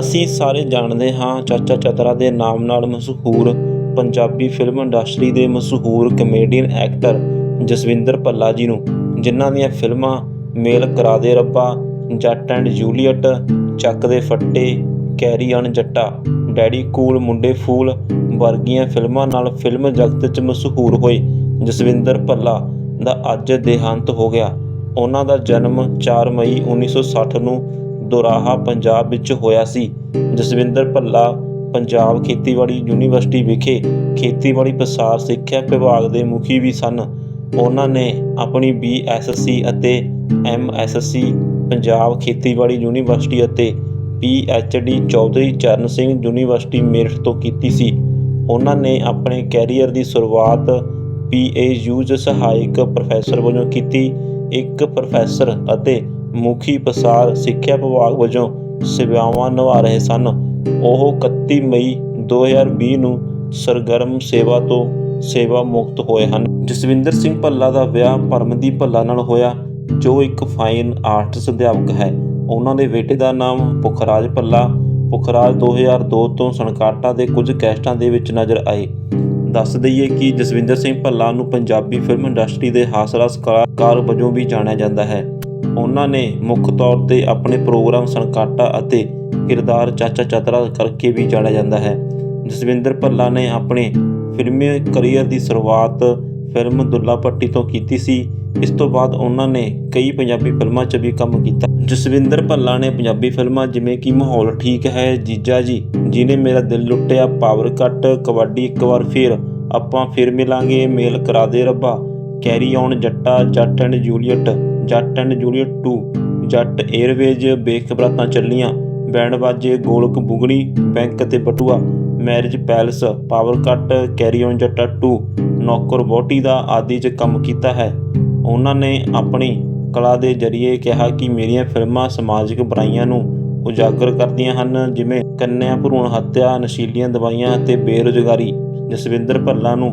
ਅਸੀਂ ਸਾਰੇ ਜਾਣਦੇ ਹਾਂ ਚਾਚਾ ਚਤਰਾ ਦੇ ਨਾਮ ਨਾਲ ਮਸ਼ਹੂਰ ਪੰਜਾਬੀ ਫਿਲਮ ਇੰਡਸਟਰੀ ਦੇ ਮਸ਼ਹੂਰ ਕਮੇਡੀਅਨ ਐਕਟਰ ਜਸਵਿੰਦਰ ਭੱਲਾ ਜੀ ਨੂੰ, ਜਿਨ੍ਹਾਂ ਦੀਆਂ ਫਿਲਮਾਂ ਮੇਲ ਕਰਾ ਦੇ ਰੱਬਾ, ਜੱਟ and Juliet, Chak De Phatte, carry on Jatta, daddy cool Munde fool ਵਰਗੀਆਂ ਫਿਲਮਾਂ ਨਾਲ ਫਿਲਮ ਜਗਤ 'ਚ ਮਸ਼ਹੂਰ ਹੋਏ ਜਸਵਿੰਦਰ ਭੱਲਾ ਦਾ ਅੱਜ ਦੇਹਾਂਤ ਹੋ ਗਿਆ। ਉਹਨਾਂ ਦਾ ਜਨਮ 4 ਮਈ 1960 ਨੂੰ ਦੋਰਾਹਾ ਪੰਜਾਬ ਵਿੱਚ ਹੋਇਆ ਸੀ। ਜਸਵਿੰਦਰ ਭੱਲਾ, ਪੰਜਾਬ ਖੇਤੀਬਾੜੀ ਯੂਨੀਵਰਸਿਟੀ ਵਿਖੇ ਖੇਤੀਬਾੜੀ ਪ੍ਰਸਾਰ ਸਿੱਖਿਆ ਵਿਭਾਗ ਦੇ ਮੁਖੀ ਵੀ ਸਨ। ਉਹਨਾਂ ਨੇ ਆਪਣੀ ਬੀਐਸਸੀ ਅਤੇ ਐਮਐਸਸੀ ਪੰਜਾਬ ਖੇਤੀਬਾੜੀ ਯੂਨੀਵਰਸਿਟੀ ਅਤੇ ਪੀਐਚਡੀ ਚੌਧਰੀ ਚਰਨ ਸਿੰਘ ਯੂਨੀਵਰਸਿਟੀ ਮੇਰਠ ਤੋਂ ਕੀਤੀ ਸੀ। ਉਹਨਾਂ ਨੇ ਆਪਣੇ ਕੈਰੀਅਰ ਦੀ ਸ਼ੁਰੂਆਤ ਪੀਏਯੂ 'ਚ ਸਹਾਇਕ ਪ੍ਰੋਫੈਸਰ ਵਜੋਂ ਕੀਤੀ। ਇੱਕ ਪ੍ਰੋਫੈਸਰ ਅਤੇ ਮੁਖੀ ਪਸਾਰ ਸਿੱਖਿਆ ਵਿਭਾਗ ਵਜੋਂ ਸੇਵਾਵਾਂ ਨਿਭਾ ਰਹੇ ਸਨ। ਉਹ 31 ਮਈ 2020 ਨੂੰ ਸਰਗਰਮ ਸੇਵਾ ਤੋਂ ਸੇਵਾ ਮੁਕਤ ਹੋਏ ਹਨ। ਜਸਵਿੰਦਰ ਸਿੰਘ ਭੱਲਾ ਦਾ ਵਿਆਹ ਪਰਮਦੀਪ ਭੱਲਾ ਨਾਲ ਹੋਇਆ, ਜੋ ਇੱਕ ਫਾਈਨ ਆਰਟਿਸਟ ਅਧਿਆਪਕ ਹੈ। ਉਹਨਾਂ ਦੇ ਬੇਟੇ ਦਾ ਨਾਮ ਪੁਖਰਾਜ ਭੱਲਾ। ਪੁਖਰਾਜ 2002 ਤੋਂ ਸਨਕਾਟਾ ਦੇ ਕੁਝ ਕੈਸਟਾਂ ਦੇ ਵਿੱਚ ਨਜ਼ਰ ਆਏ। ਦੱਸ ਦਈਏ ਕਿ ਜਸਵਿੰਦਰ ਸਿੰਘ ਭੱਲਾ ਨੂੰ ਪੰਜਾਬੀ ਫਿਲਮ ਇੰਡਸਟਰੀ ਦੇ ਹਾਸਰਸ ਕਲਾਕਾਰ ਵਜੋਂ ਵੀ ਜਾਣਿਆ ਜਾਂਦਾ ਹੈ। ਉਹਨਾਂ ਨੇ ਮੁੱਖ ਤੌਰ ਤੇ ਆਪਣੇ ਪ੍ਰੋਗਰਾਮ ਸਨਕਾਟਾ ਅਤੇ ਕਿਰਦਾਰ ਚਾਚਾ ਚਤਰਾ ਕਰਕੇ ਵੀ ਜਾਣਿਆ ਜਾਂਦਾ ਹੈ। ਜਸਵਿੰਦਰ ਭੱਲਾ ਨੇ ਆਪਣੇ ਫਿਲਮੀ ਕਰੀਅਰ ਦੀ ਸ਼ੁਰੂਆਤ ਫਿਲਮ ਦੁੱਲਾ ਭੱਟੀ ਤੋਂ ਕੀਤੀ ਸੀ। ਇਸ ਤੋਂ ਬਾਅਦ ਉਹਨਾਂ ਨੇ ਕਈ ਪੰਜਾਬੀ ਫਿਲਮਾਂ 'ਚ ਵੀ ਕੰਮ ਕੀਤਾ। ਜਸਵਿੰਦਰ ਭੱਲਾ ਨੇ ਪੰਜਾਬੀ ਫਿਲਮਾਂ ਜਿਵੇਂ ਕਿ ਮਾਹੌਲ ਠੀਕ ਹੈ, ਜੀਜਾ ਜੀ, ਜਿਹਨੇ ਮੇਰਾ ਦਿਲ ਲੁੱਟਿਆ, ਪਾਵਰ ਕੱਟ, ਕਬੱਡੀ ਇੱਕ ਵਾਰ ਫੇਰ ਆਪਾਂ ਫਿਰ ਮਿਲਾਂਗੇ, ਮੇਲ ਕਰਾ ਦੇ ਰੱਬਾ, carry on Jatta, Jatt and Juliet. Jatt and Juliet 2 Jatt airways ਬੇਖਬਰਾਤਾਂ ਚੱਲੀਆਂ, ਬੈਂਡ ਬਾਜੇ, ਗੋਲਕ ਬੁਗਣੀ, ਬੈਂਕ ਤੇ Batua marriage palace power cut carry on Jatta 2 ਨੌਕਰ ਬੋਟੀ ਦਾ ਆਦਿ 'ਚ ਕੰਮ ਕੀਤਾ ਹੈ। ਉਹਨਾਂ ਨੇ ਆਪਣੀ ਕਲਾ ਦੇ ਜ਼ਰੀਏ ਕਿਹਾ ਕਿ ਮੇਰੀਆਂ ਫਿਲਮਾਂ ਸਮਾਜਿਕ ਬੁਰਾਈਆਂ ਨੂੰ ਉਜਾਗਰ ਕਰਦੀਆਂ ਹਨ, ਜਿਵੇਂ ਕੰਨਿਆ ਭਰੂਣ ਹੱਤਿਆ, ਨਸ਼ੀਲੀਆਂ ਦਵਾਈਆਂ ਅਤੇ ਬੇਰੁਜ਼ਗਾਰੀ। ਜਸਵਿੰਦਰ ਭੱਲਾ ਨੂੰ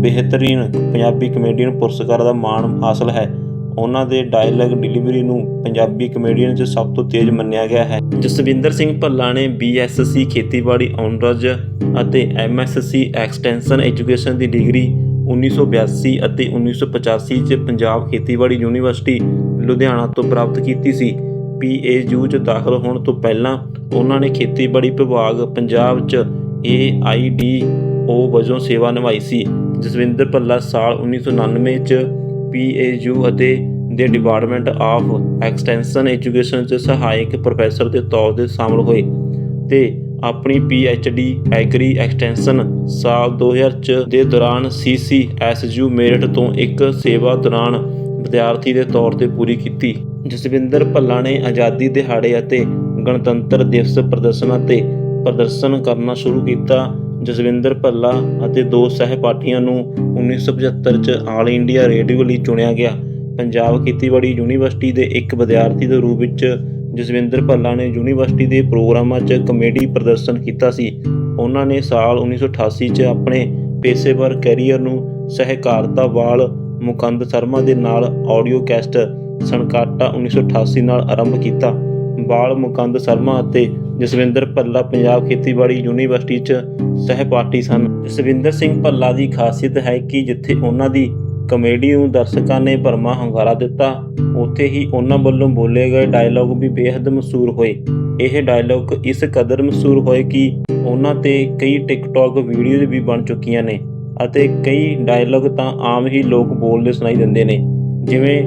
ਬਿਹਤਰੀਨ ਪੰਜਾਬੀ ਕਮੇਡੀਅਨ ਪੁਰਸਕਾਰ ਦਾ ਮਾਣ ਹਾਸਲ ਹੈ। ਉਹਨਾਂ ਦੇ ਡਾਇਲੌਗ ਡਿਲੀਵਰੀ ਨੂੰ ਪੰਜਾਬੀ ਕਮੇਡੀਅਨ 'ਚ ਸਭ ਤੋਂ ਤੇਜ਼ ਮੰਨਿਆ ਗਿਆ ਹੈ। ਜਸਵਿੰਦਰ ਸਿੰਘ ਭੱਲਾ ਨੇ ਬੀਐਸਸੀ ਖੇਤੀਬਾੜੀ ਆਨਰਜ਼ ਅਤੇ ਐਮਐਸਸੀ ਐਕਸਟੈਂਸ਼ਨ ਐਜੂਕੇਸ਼ਨ ਦੀ ਡਿਗਰੀ 1982 ਅਤੇ 1985 'ਚ ਪੰਜਾਬ ਖੇਤੀਬਾੜੀ ਯੂਨੀਵਰਸਿਟੀ, ਲੁਧਿਆਣਾ ਤੋਂ ਪ੍ਰਾਪਤ ਕੀਤੀ ਸੀ। ਪੀਏਯੂ 'ਚ ਦਾਖਲ ਹੋਣ ਤੋਂ ਪਹਿਲਾਂ ਉਹਨਾਂ ਨੇ ਖੇਤੀਬਾੜੀ ਵਿਭਾਗ ਪੰਜਾਬ 'ਚ ਏਆਈਡੀਓ ਵਜੋਂ ਸੇਵਾ ਨਿਭਾਈ ਸੀ। ਜਸਵਿੰਦਰ ਭੱਲਾ ਸਾਲ 1999 'ਚ ਪੀਏਯੂ ਅਤੇ ਦੇ ਡਿਪਾਰਟਮੈਂਟ ਆਫ ਐਕਸਟੈਂਸ਼ਨ ਐਜੂਕੇਸ਼ਨ 'ਚ ਸਹਾਇਕ ਪ੍ਰੋਫੈਸਰ ਦੇ ਤੌਰ ਤੇ ਸ਼ਾਮਲ ਹੋਏ ਤੇ ਆਪਣੀ ਪੀਐਚਡੀ ਐਗਰੀ ਐਕਸਟੈਂਸ਼ਨ ਸਾਲ 2000 ਚ ਦੇ ਦੌਰਾਨ ਸੀਸੀਐਸਯੂ ਮੇਰਠ ਤੋਂ ਇੱਕ ਸੇਵਾ ਦੌਰਾਨ ਵਿਦਿਆਰਥੀ ਦੇ ਤੌਰ ਤੇ ਪੂਰੀ ਕੀਤੀ। ਜਸਵਿੰਦਰ ਭੱਲਾ ਨੇ ਆਜ਼ਾਦੀ ਦਿਹਾੜੇ ਅਤੇ ਗਣਤੰਤਰ ਦਿਵਸ ਪ੍ਰਦਰਸ਼ਨਾਂ ਤੇ ਪ੍ਰਦਰਸ਼ਨ ਕਰਨਾ ਸ਼ੁਰੂ ਕੀਤਾ। ਜਸਵਿੰਦਰ ਭੱਲਾ ਅਤੇ ਦੋ ਸਹਿਪਾਠੀਆਂ ਨੂੰ 1975 ਚ ਆਲ ਇੰਡੀਆ ਰੇਡੀਓ ਲਈ ਚੁਣਿਆ ਗਿਆ। ਪੰਜਾਬ ਖੇਤੀਬਾੜੀ ਯੂਨੀਵਰਸਿਟੀ ਦੇ ਇੱਕ ਵਿਦਿਆਰਥੀ ਦੇ ਰੂਪ ਵਿੱਚ ਜਸਵਿੰਦਰ ਭੱਲਾ ਨੇ ਯੂਨੀਵਰਸਿਟੀ ਦੇ ਪ੍ਰੋਗਰਾਮਾਂ 'ਚ ਕਮੇਡੀ ਪ੍ਰਦਰਸ਼ਨ ਕੀਤਾ ਸੀ। ਉਹਨਾਂ ਨੇ ਸਾਲ 1988 'ਚ ਆਪਣੇ ਪੇਸ਼ੇਵਰ ਕੈਰੀਅਰ ਨੂੰ ਸਹਿਕਾਰਤਾ ਵਾਲ ਮੁਕੰਦ ਸ਼ਰਮਾ ਦੇ ਨਾਲ ਆਡੀਓ ਕੈਸਟ ਸਨਕਾਟਾ 1988 ਨਾਲ ਆਰੰਭ ਕੀਤਾ। ਬਾਲ ਮੁਕੰਦ ਸ਼ਰਮਾ ਅਤੇ ਜਸਵਿੰਦਰ ਭੱਲਾ ਪੰਜਾਬ ਖੇਤੀਬਾੜੀ ਯੂਨੀਵਰਸਿਟੀ 'ਚ ਸਹਿਪਾਠੀ ਸਨ। ਜਸਵਿੰਦਰ ਸਿੰਘ ਭੱਲਾ ਦੀ ਖਾਸੀਅਤ ਹੈ ਕਿ ਜਿੱਥੇ ਉਹਨਾਂ ਦੀ ਕਮੇਡੀ ਨੂੰ ਦਰਸ਼ਕਾਂ ਨੇ ਭਰਮਾ ਹੰਗਾਰਾ ਦਿੱਤਾ, ਉੱਥੇ ਹੀ ਉਹਨਾਂ ਵੱਲੋਂ ਬੋਲੇ ਗਏ ਡਾਇਲੌਗ ਵੀ ਬੇहद ਮਸ਼ਹੂਰ ਹੋਏ। ਇਹ ਡਾਇਲੌਗ ਇਸ ਕਦਰ ਮਸ਼ਹੂਰ ਹੋਏ ਕਿ ਉਹਨਾਂ ਤੇ ਕਈ ਟਿਕਟੌਕ ਵੀਡੀਓਜ਼ ਵੀ ਬਣ ਚੁੱਕੀਆਂ ਨੇ ਅਤੇ ਕਈ ਡਾਇਲੌਗ ਤਾਂ ਆਮ ਹੀ ਲੋਕ ਬੋਲਦੇ ਸੁਣਾਈ ਦਿੰਦੇ ਨੇ। ਜਿਵੇਂ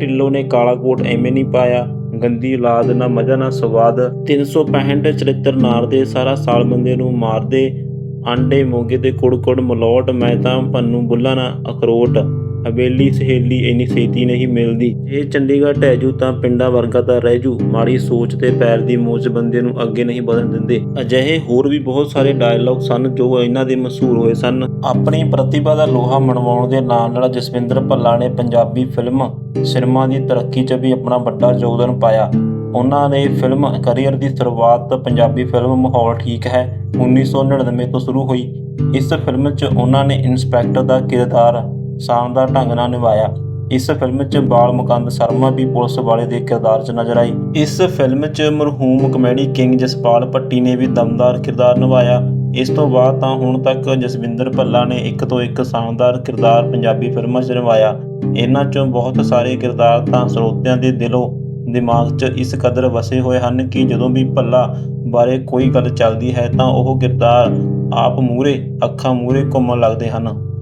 ਢਿੱਲੋਂ ਨੇ ਕਾਲਾ ਕੋਟ ਐਵੇਂ ਨਹੀਂ ਪਾਇਆ ਗੰਦੀ ਔਲਾਦ, ਨਾ ਮਜ਼ਾ, ਨਾ ਸਵਾਦ। 365 ਚਰਿੱਤਰ ਨਾਰਦੇ ਸਾਰਾ ਸਾਲ ਬੰਦੇ ਨੂੰ ਮਾਰਦੇ, ਆਂਡੇ ਮੋਗੇ ਤੇ ਕੁੜ-ਕੁੜ ਮਲੋਟ, ਮੈਂ ਤਾਂ ਪੰਨੂ ਬੁੱਲਾ ਨਾ ਅਖਰੋਟ। ਹਵੇਲੀ ਸਹੇਲੀ ਇੰਨੀ ਛੇਤੀ ਨਹੀਂ ਮਿਲਦੀ। ਇਹ ਚੰਡੀਗੜ੍ਹ ਟੈਜੂ ਤਾਂ ਪਿੰਡਾਂ ਵਰਗਾ ਤਾਂ ਰਹਿ ਜੂ। ਮਾੜੀ ਸੋਚ ਤੇ ਪੈਰ ਦੀ ਮੋਚ ਬੰਦੇ ਨੂੰ ਅੱਗੇ ਨਹੀਂ ਵਧਣ ਦਿੰਦੇ। ਅਜਿਹੇ ਹੋਰ ਵੀ ਬਹੁਤ ਸਾਰੇ ਡਾਇਲੌਗ ਸਨ ਜੋ ਇਹਨਾਂ ਦੇ ਮਸ਼ਹੂਰ ਹੋਏ ਸਨ। ਆਪਣੀ ਪ੍ਰਤਿਭਾ ਦਾ ਲੋਹਾ ਮਨਵਾਉਣ ਦੇ ਨਾਲ ਨਾਲ ਜਸਵਿੰਦਰ ਭੱਲਾ ਨੇ ਪੰਜਾਬੀ ਫਿਲਮ ਸਿਨੇਮਾ ਦੀ ਤਰੱਕੀ 'ਚ ਵੀ ਆਪਣਾ ਵੱਡਾ ਯੋਗਦਾਨ ਪਾਇਆ। ਉਹਨਾਂ ਨੇ ਫਿਲਮ ਕੈਰੀਅਰ ਦੀ ਸ਼ੁਰੂਆਤ ਪੰਜਾਬੀ ਫਿਲਮ ਮਾਹੌਲ ਠੀਕ ਹੈ 1999 ਤੋਂ ਸ਼ੁਰੂ ਹੋਈ। ਇਸ ਫਿਲਮ 'ਚ ਉਹਨਾਂ ਨੇ ਇੰਸਪੈਕਟਰ ਦਾ ਕਿਰਦਾਰ ਸ਼ਾਨਦਾਰ ਢੰਗ ਨਾਲ ਨਿਭਾਇਆ। ਇਸ ਫਿਲਮ 'ਚ ਬਾਲ ਮੁਕੰਦ ਸ਼ਰਮਾ ਵੀ ਪੁਲਿਸ ਵਾਲੇ ਦੇ ਕਿਰਦਾਰ 'ਚ ਨਜ਼ਰ ਆਈ। ਇਸ ਫਿਲਮ 'ਚ ਮਰਹੂਮ ਕਮੇਡੀ ਕਿੰਗ ਜਸਪਾਲ ਭੱਟੀ ਨੇ ਵੀ ਦਮਦਾਰ ਕਿਰਦਾਰ ਨਿਭਾਇਆ। ਇਸ ਤੋਂ ਬਾਅਦ ਤਾਂ ਹੁਣ ਤੱਕ ਜਸਵਿੰਦਰ ਭੱਲਾ ਨੇ ਇੱਕ ਤੋਂ ਇੱਕ ਸ਼ਾਨਦਾਰ ਕਿਰਦਾਰ ਪੰਜਾਬੀ ਫਿਲਮਾਂ 'ਚ ਨਿਭਾਇਆ। ਇਹਨਾਂ 'ਚੋਂ ਬਹੁਤ ਸਾਰੇ ਕਿਰਦਾਰ ਤਾਂ ਸਰੋਤਿਆਂ ਦੇ ਦਿਲੋਂ ਦਿਮਾਗ 'ਚ ਇਸ ਕਦਰ ਵਸੇ ਹੋਏ ਹਨ ਕਿ ਜਦੋਂ ਵੀ ਭੱਲਾ ਬਾਰੇ ਕੋਈ ਗੱਲ ਚੱਲਦੀ ਹੈ ਤਾਂ ਉਹ ਕਿਰਦਾਰ ਆਪ ਮੂਹਰੇ, ਅੱਖਾਂ ਮੂਹਰੇ ਘੁੰਮਣ ਲੱਗਦੇ ਹਨ।